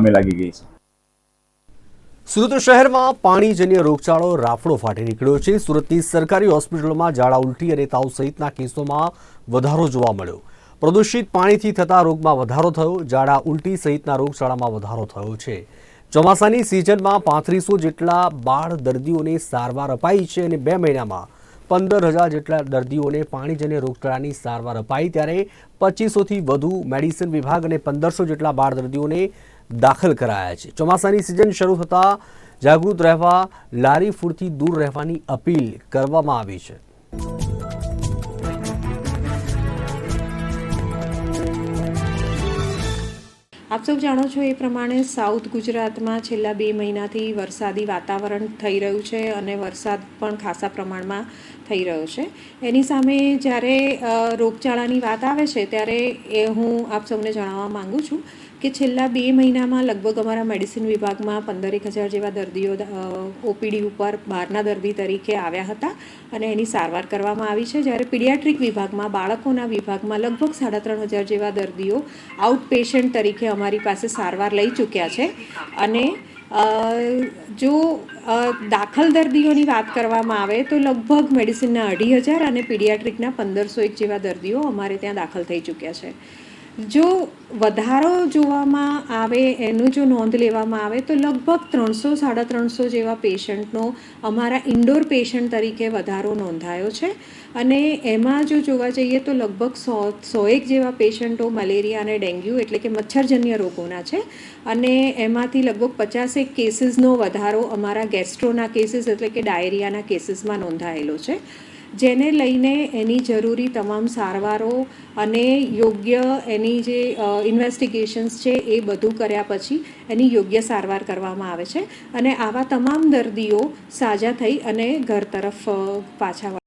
અમે લાગી ગઈ છે સુરત શહેરમાં પાણીજન્ય રોગચાળો રાફડો ફાટી નીકળ્યો છે. સુરતની સરકારી હોસ્પિટલોમાં ઝાડા ઉલટી અને તાવ સહિતના કેસોમાં વધારો જોવા મળ્યો. પ્રદૂષિત પાણીથી થતા રોગમાં વધારો થયો. ઝાડા ઉલટી સહિતના રોગચાળામાં વધારો થયો છે. ચોમાસાની સિઝનમાં પાંત્રીસો જેટલા બાળ દર્દીઓને સારવાર અપાઈ છે અને બે મહિનામાં પંદર હજાર જેટલા દર્દીઓને પાણીજન્ય રોગચાળાની સારવાર અપાઈ. ત્યારે પચીસોથી વધુ મેડિસિન વિભાગ અને પંદરસો જેટલા બાળ દર્દીઓને દાખલ કરાયા છે. ચોમાસાની સિઝન શરૂ થતાં જાગૃત રહેવા, લારી ફૂડથી દૂર રહેવાની અપીલ કરવામાં આવી છે. આપ સૌ જાણો છો એ પ્રમાણે સાઉથ ગુજરાતમાં છેલ્લા બે મહિનાથી વરસાદી વાતાવરણ થઈ રહ્યું છે અને વરસાદ પણ ખાસા પ્રમાણમાં થઈ રહ્યો છે. એની સામે જ્યારે રોગચાળાની વાત આવે છે ત્યારે એ હું આપ સૌને જણાવવા માગું છું કે છેલ્લા બે મહિનામાં લગભગ અમારા મેડિસિન વિભાગમાં પંદરેક હજાર જેવા દર્દીઓ ઓપીડી ઉપર બહારના દર્દી તરીકે આવ્યા હતા અને એની સારવાર કરવામાં આવી છે. જ્યારે પીડિયાટ્રિક વિભાગમાં, બાળકોના વિભાગમાં લગભગ સાડા ત્રણ હજાર જેવા દર્દીઓ આઉટ પેશન્ટ તરીકે અમારી પાસે સારવાર લઈ ચૂક્યા છે. અને જો દાખલ દર્દીઓની વાત કરવામાં આવે તો લગભગ મેડિસિનના અઢી હજાર અને પીડિયાટ્રિકના પંદરસો એક જેવા દર્દીઓ અમારે ત્યાં દાખલ થઈ ચૂક્યા છે. જો વધારો જોવામાં આવે, એનું જો નોંધ લેવામાં આવે, તો લગભગ ત્રણસો, સાડા ત્રણસો જેવા પેશન્ટનો અમારા ઇન્ડોર પેશન્ટ તરીકે વધારો નોંધાયો છે. અને એમાં જો જોવા જઈએ તો લગભગ સો, સોએક જેવા પેશન્ટો મલેરિયા અને ડેન્ગ્યુ એટલે કે મચ્છરજન્ય રોગોના છે. અને એમાંથી લગભગ પચાસેક કેસીસનો વધારો અમારા ગેસ્ટ્રોના કેસીસ એટલે કે ડાયરિયાના કેસીસમાં નોંધાયેલો છે. જેને લઈને એની જરૂરી તમામ સારવારો અને યોગ્ય એની જે ઇન્વેસ્ટિગેશન્સ છે એ બધું કર્યા પછી એની યોગ્ય સારવાર કરવામાં આવે છે. અને આવા તમામ દર્દીઓ સાજા થઈ અને ઘર તરફ પાછા